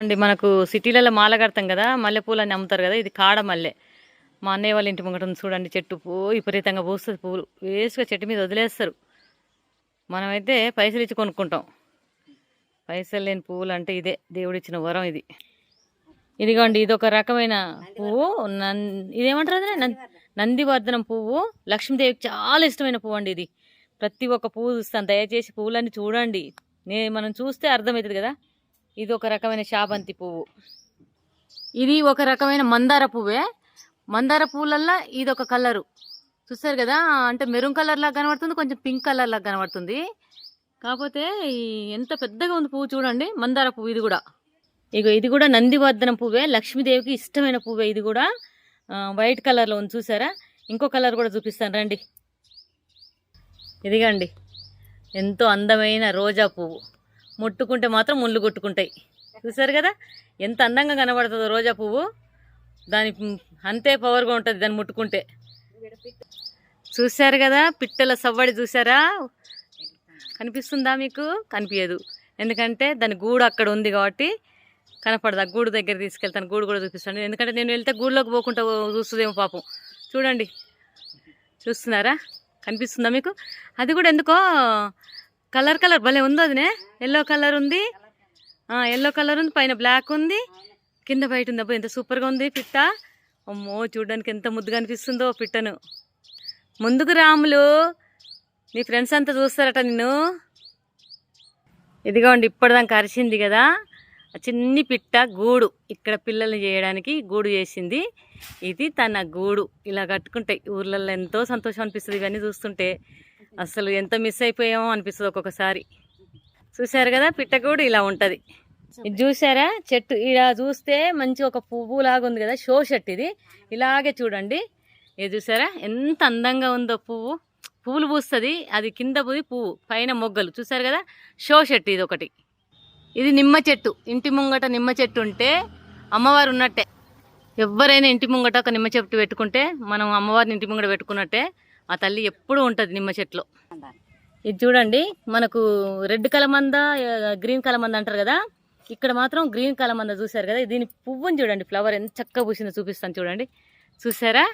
అండి మనకు సిటీలలో మాల కడతాం కదా మల్లెపూలు అని అమ్ముతారు కదా ఇది కాడ మల్లె. మా అన్నయ్య వాళ్ళ ఇంటి ముంగట ఉంది చూడండి చెట్టు పూ విపరీతంగా పూస్తుంది పూలు. వేసుగా చెట్టు మీద వదిలేస్తారు. మనమైతే పైసలు ఇచ్చి కొనుక్కుంటాం. పైసలు లేని పువ్వులు అంటే ఇదే దేవుడిచ్చిన వరం ఇది. ఇదిగోండి ఇది ఒక రకమైన పువ్వు. నన్ ఇదేమంటారు అది? నందివర్ధనం పువ్వు. లక్ష్మీదేవికి చాలా ఇష్టమైన పువ్వు అండి ఇది. ప్రతి ఒక్క పువ్వు చూస్తాను. దయచేసి పువ్వులన్నీ చూడండి. నే మనం చూస్తే అర్థమవుతుంది కదా. ఇది ఒక రకమైన శాబంతి పువ్వు. ఇది ఒక రకమైన మందార పువ్వే. మందార పువ్వులల్లో ఇది ఒక కలరు. చూస్తారు కదా అంటే మెరూన్ కలర్ లాగా కనబడుతుంది కొంచెం పింక్ కలర్ లాగా కనబడుతుంది. కాకపోతే ఈ ఎంత పెద్దగా ఉంది పువ్వు చూడండి మందార పువ్వు ఇది కూడా. ఇగో ఇది కూడా నందివర్ధనం పువ్వే లక్ష్మీదేవికి ఇష్టమైన పువ్వే ఇది కూడా. వైట్ కలర్లో ఉంది చూసారా? ఇంకో కలర్ కూడా చూపిస్తాను రండి. ఇదిగండి. ఎంతో అందమైన రోజా పువ్వు. ముట్టుకుంటే మాత్రం ముళ్ళు కొట్టుకుంటాయి. చూసారు కదా? ఎంత అందంగా కనబడుతుందో రోజా పువ్వు. దాని అంతే పవర్గా ఉంటుంది దాన్ని ముట్టుకుంటే. చూశారు కదా? పిట్టల సవ్వడి చూసారా కనిపిస్తుందా మీకు? కనిపించదు ఎందుకంటే దాని గూడు అక్కడ ఉంది కాబట్టి కనపడదు. ఆ గూడు దగ్గర తీసుకెళ్తాను. గూడు కూడా చూపిస్తాను. ఎందుకంటే నేను వెళ్తే గూడులోకి పోకుండా చూస్తుందేమో పాపం. చూడండి. చూస్తున్నారా? కనిపిస్తుందా మీకు? అది కూడా ఎందుకో కలర్ కలర్ భలే ఉంది అదినే. ఎల్లో కలర్ ఉంది. ఎల్లో కలర్ ఉంది పైన బ్లాక్ ఉంది. కింద బయట ఉంది. అబ్బా ఎంత సూపర్గా ఉంది పిట్ట. అమ్మో చూడడానికి ఎంత ముద్దుగా అనిపిస్తుందో పిట్టను. ముందుకు రాములు. నీ ఫ్రెండ్స్ అంతా చూస్తారట నిన్ను. ఇదిగోండి ఇప్పటిదాకా అరిచింది కదా. చిన్ని పిట్ట గూడు. ఇక్కడ పిల్లల్ని చేయడానికి గూడు చేసింది. ఇది తన గూడు. ఇలా కట్టుకుంటాయి ఊర్లలో ఎంతో సంతోషం అనిపిస్తుంది ఇవన్నీ చూస్తుంటే. అసలు ఎంత మిస్ అయిపోయామో అనిపిస్తుంది ఒక్కొక్కసారి. చూసారు కదా పిట్టగూడు ఇలా ఉంటుంది. ఇది చూసారా చెట్టు ఇలా చూస్తే మంచి ఒక పువ్వు లాగా ఉంది కదా షో షర్ట్ ఇది. ఇలాగే చూడండి. ఇది చూసారా ఎంత అందంగా ఉందో పువ్వు. పువ్వులు పూస్తుంది అది కింద పువ్వు పువ్వు పైన మొగ్గలు. చూసారు కదా? షో షర్ట్ ఇది ఒకటి. ఇది నిమ్మ చెట్టు. ఇంటి ముంగట నిమ్మ చెట్టు ఉంటే అమ్మవారు ఉన్నట్టే. ఎవరైనా ఇంటి ముంగట ఒక నిమ్మ చెట్టు పెట్టుకుంటే మనం అమ్మవారిని ఇంటి ముంగట పెట్టుకున్నట్టే ఆ తల్లి ఎప్పుడూ ఉంటుంది నిమ్మ చెట్టులో ఇది చూడండి మనకు రెడ్ కలమంద గ్రీన్ కలమంద అంటారు కదా? ఇక్కడ మాత్రం గ్రీన్ కలమంద చూసారు కదా? దీని పువ్వుని చూడండి ఫ్లవర్ ఎంత చక్కగా పూసిందో చూపిస్తాను చూడండి. చూసారా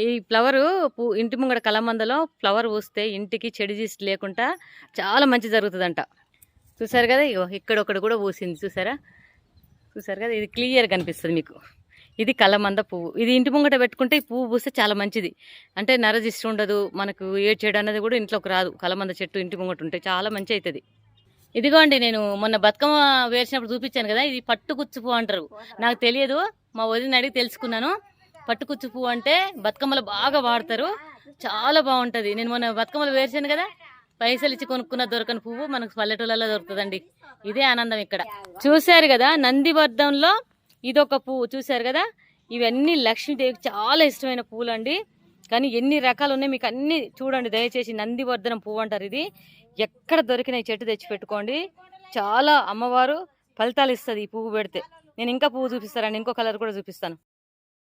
ఈ ఫ్లవరు ఇంటి ముంగడ కలమందలో ఫ్లవర్ పూస్తే ఇంటికి చెడు జీస్ట్ లేకుండా చాలా మంచి జరుగుతుందంట. చూసారు కదా? ఇగో ఇక్కడ ఒకటి కూడా పూసింది చూసారా చూసారు కదా? ఇది క్లియర్ కనిపిస్తుంది మీకు. ఇది కలమంద పువ్వు. ఇది ఇంటి ముంగట పెట్టుకుంటే ఈ పువ్వు పూస్తే చాలా మంచిది. అంటే నరజిస్ట్ ఉండదు మనకు ఏ చెడు అన్నది కూడా ఇంట్లోకి రాదు. కలమంద చెట్టు ఇంటి ముంగట ఉంటే చాలా మంచి అవుతుంది ఇదిగోండి నేను మొన్న బతుకమ్మ వేసినప్పుడు చూపించాను కదా ఇది పట్టుకుచ్చు పువ్వు అంటారు. నాకు తెలియదు మా వదిన అడిగి తెలుసుకున్నాను. పట్టుకుచ్చు పువ్వు అంటే బతుకమ్మలు బాగా వాడతారు. చాలా బాగుంటుంది. నేను మొన్న బతుకమ్మలు వేసాను కదా పైసలు ఇచ్చి కొనుక్కున్న దొరకని పువ్వు మనకు పల్లెటూళ్ళలో దొరుకుతుందండి. ఇదే ఆనందం ఇక్కడ. చూశారు కదా నందివర్ధంలో ఇదొక పువ్వు చూశారు కదా? ఇవన్నీ లక్ష్మీదేవికి చాలా ఇష్టమైన పువ్వులు అండి కానీ ఎన్ని రకాలు ఉన్నాయి మీకు అన్ని చూడండి దయచేసి నందివర్ధనం పువ్వు అంటారు ఇది. ఎక్కడ దొరికిన చెట్టు తెచ్చి పెట్టుకోండి. చాలా అమ్మవారు ఫలితాలు ఇస్తుంది ఈ పువ్వు పెడితే. నేను ఇంకా పువ్వు చూపిస్తానండి ఇంకో కలర్ కూడా చూపిస్తాను.